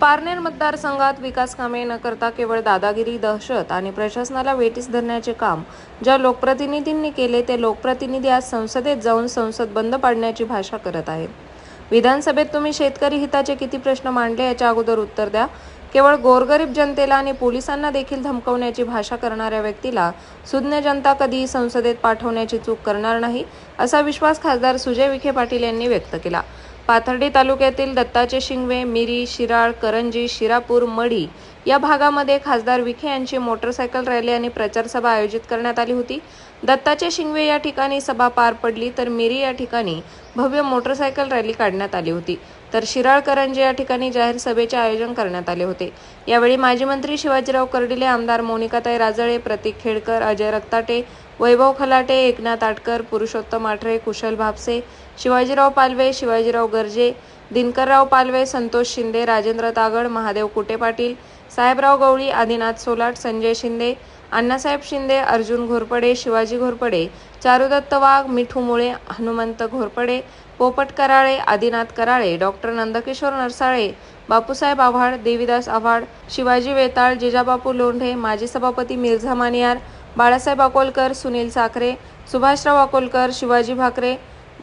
पारनेर मतदारसंघात विकास कामे न करता केवळ दादागिरी दहशत आणि प्रशासनाला वेटीस धरण्याचे काम ज्या लोकप्रतिनिधींनी केले ते लोकप्रतिनिधी आज संसदेत जाऊन संसद बंद पाडण्याची भाषा करत आहेत. विधानसभेत तुम्ही शेतकरी हिताचे किती प्रश्न मांडले याच्या अगोदर उत्तर द्या. केवळ गोरगरीब जनतेला आणि पोलिसांना देखील धमकवण्याची भाषा करणाऱ्या व्यक्तीला सुज्ञ जनता कधीही संसदेत पाठवण्याची चूक करणार नाही असा विश्वास खासदार सुजय विखे पाटील यांनी व्यक्त केला. पाथर्डी तालुक्यातील दत्ताचे शिंगवे मिरी शिराळ करंजी शिरापूर मढी या भागामध्ये खासदार विखे यांची मोटरसायकल रॅली आणि प्रचारसभा आयोजित करण्यात आली होती. दत्ताचे शिंगवे या ठिकाणी सभा पार पडली तर मिरी या ठिकाणी भव्य मोटरसायकल रॅली काढण्यात आली होती. तर शिराळ करंजी या ठिकाणी जाहीर सभेचे आयोजन करण्यात आले होते. यावेळी माजी मंत्री शिवाजीराव कर्डिले आमदार मोनिकाताई राजळे प्रतीक खेडकर अजय रक्ताटे वैभव खलाटे एकनाथ आटकर पुरुषोत्तम आठरे कुशल भापसे शिवाजीराव पालवे शिवाजीराव गर्जे दिनकरराव पालवे संतोष शिंदे राजेंद्र तागड महादेव कुटे पाटील साहेबराव गवळी आदिनाथ सोलाट संजय शिंदे अण्णासाहेब शिंदे अर्जुन घोरपडे शिवाजी घोरपडे चारुदत्त वाघ मिठू मुळे हनुमंत घोरपडे पोपट कराळे आदिनाथ कराळे डॉक्टर नंदकिशोर नरसाळे बापूसाहेब आव्हाड देवीदास आव्हाड शिवाजी वेताळ जिजाबापू लोंढे माजी सभापती मिर्झा मानियार बाळासाहेब अकोलकर सुनील साखरे सुभाषराव अकोलकर शिवाजी भाकरे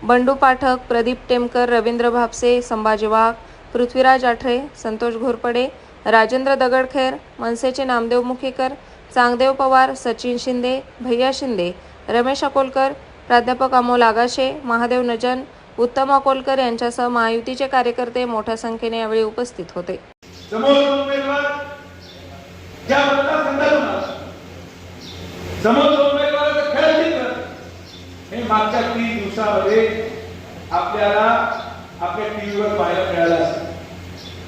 बंडू पाठक प्रदीप टेमकर रवींद्र भापसे संभाजी वाघ पृथ्वीराज आठरे संतोष घोरपडे राजेंद्र दगडखेर मनसेचे नामदेव मुखेकर चांगदेव पवार सचिन शिंदे भैया शिंदे रमेश अकोलकर प्राध्यापक अमोल आगाशे महादेव नजन उत्तम अकोलकर यांच्यासह महायुतीचे कार्यकर्ते मोठ्या संख्येने यावेळी उपस्थित होते. समोर उमेदवार ज्या मतदारसंघातून आला. समोर उमेदवाराचं खरं चित्र हे मागच्या तीन दिवसामध्ये आपल्याला आपल्या टीव्हीवर पाहायला मिळालं असेल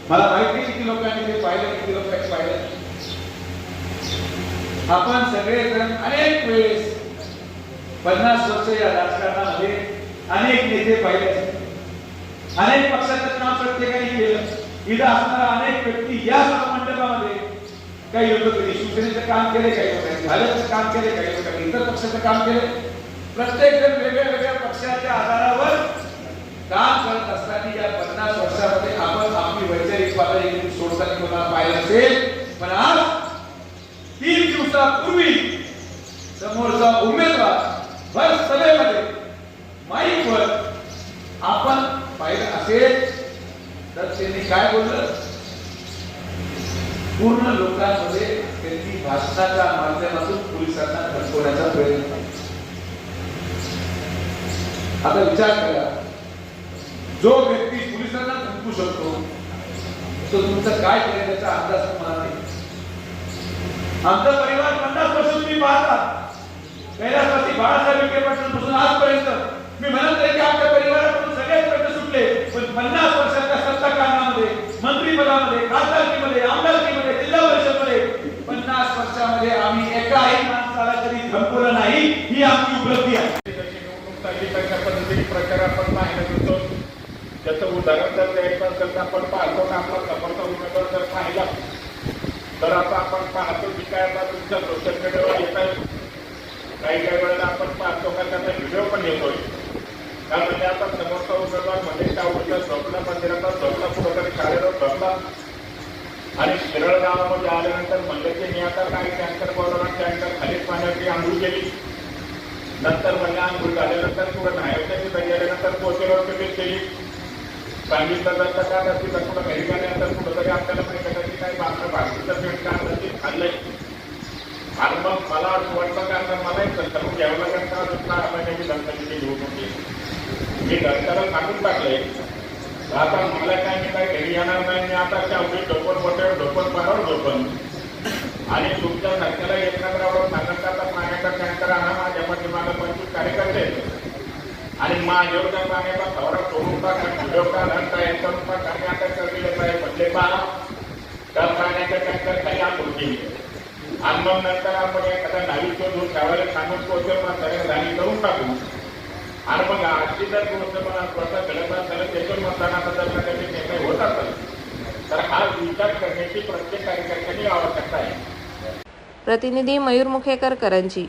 मला माहिती किती लोकांनी ते पाहिलं किती लोकांनी पाहिलं. आपण सगळेजण अनेक वेळेस पन्नास वर्ष या राजकारणामध्ये अनेक नेते पाहिले अनेक पक्षाचं काम प्रत्येकाने केलं. इथं असणारा अनेक व्यक्ती या मंडळामध्ये काही लोक शिवसेनेचं काम केले काही लोकांनी भाजपचं काम केले काही लोकांनी इतर पक्षाचं काम केले. प्रत्येक जण वेगळ्या वेगळ्या पक्षाच्या आधारावर काम करत असताना या पन्नास वर्षामध्ये आपण आपली वैचारिक पातळी सोडताना कोणाला पाहिलं असेल? पण आज तीन दिवसापूर्वी समोरचा उमेदवार भर सभेमध्ये माईकवर आपण पाहिलं असेल. तर त्यांनी काय बोललं? पूर्ण लोकांमध्ये त्यांनी भाषणाच्या माध्यमातून पोलिसांना धमकवण्याचा प्रयत्न आता विचार करा. जो व्यक्ती पोलिसांना धमकू शकतो तो तुमचं काय करेल त्याचा अंदाज तुम्हाला नाही. आमचा परिवार पन्नास वर्ष तुम्ही पाहता. कैलासवासी बाळासाहेब विखे पासून आजपर्यंत. मी म्हणत नाही की आमच्या परिवारातून सगळेच प्रश्न सुटले पण पन्नास वर्षाच्या सत्ता काळामध्ये मंत्रिपदामध्ये खासदारकीमध्ये आमदारकीमध्ये जिल्हा परिषदमध्ये पन्नास वर्षामध्ये आम्ही एकाही माणसाला कधी धमकवलं नाही ही आमची उपलब्धी आहे जशी निवडणूक चालली तशा पद्धतीने प्रचार आपण पाहायला मिळतो त्याचं उदाहरण जर द्यायचं असेल तर आपण पाहतो का आपला समोरचा उमेदवार जर पाहिला तर आता आपण पाहतो की काय आता तुमच्या सोशल मीडियावर येत आहे. काही काही वेळेला आपण पाहतो का त्याचा व्हिडिओ पण येतोय. का म्हणजे आता समोरचा उमेदवार म्हणजे त्या उठलं स्वप्न मंदिराचा स्वप्न कुठंतरी कार्यरत झोपला. आणि शिरळ गावामध्ये आल्यानंतर म्हणलं की मी आता काही टँकर बोलवला टँकर खालीच पाण्याची आंघोळ केली. नंतर म्हणजे आंघोळ झाल्यानंतर पुढे न्हायच्या तिथं तयारीनंतर पोचेवर कधी केली. सांगितलं जातं का तर तिथं कुठं घरी गेल्यानंतर कुठंतरी आपल्याला माहिती आहे की काही बांधलं भाकरीचं पीठ का ते खाल्लंय? आणि मग मला असं वाटतं का आता मला एक संदर्भ घ्यावं करता का दुसरा महिन्याची गणपतीची निवडणूक आहे मी घरच्याला सांगून टाकलंय आता मला काय मी काय घरी येणार नाही. मी आता त्यावेळी ढोपण मोठ्यावर ढोपण पारावर ढोपण आणि तुमच्या घरच्याला एक नगरावर सांगत का तर पाण्याचा टँकर आणा माझ्या पाठीमागं पंचवीस कार्यकर्ते आणि माझ्यावर त्या पाण्याचा आहे पहा टँकर केली आणि मग नंतर आपण एखादा पोहोचेल मग गाडी करून टाकू आणि मग आजची जर गोष्ट मला स्वतः घडत असेल त्याच्यावर मतदानाचा जर का निर्णय होत असेल तर हा विचार करण्याची प्रत्येक कार्यकर्त्यांनी आवश्यकता आहे प्रतिनिधी मयूर मुखेकर करंजी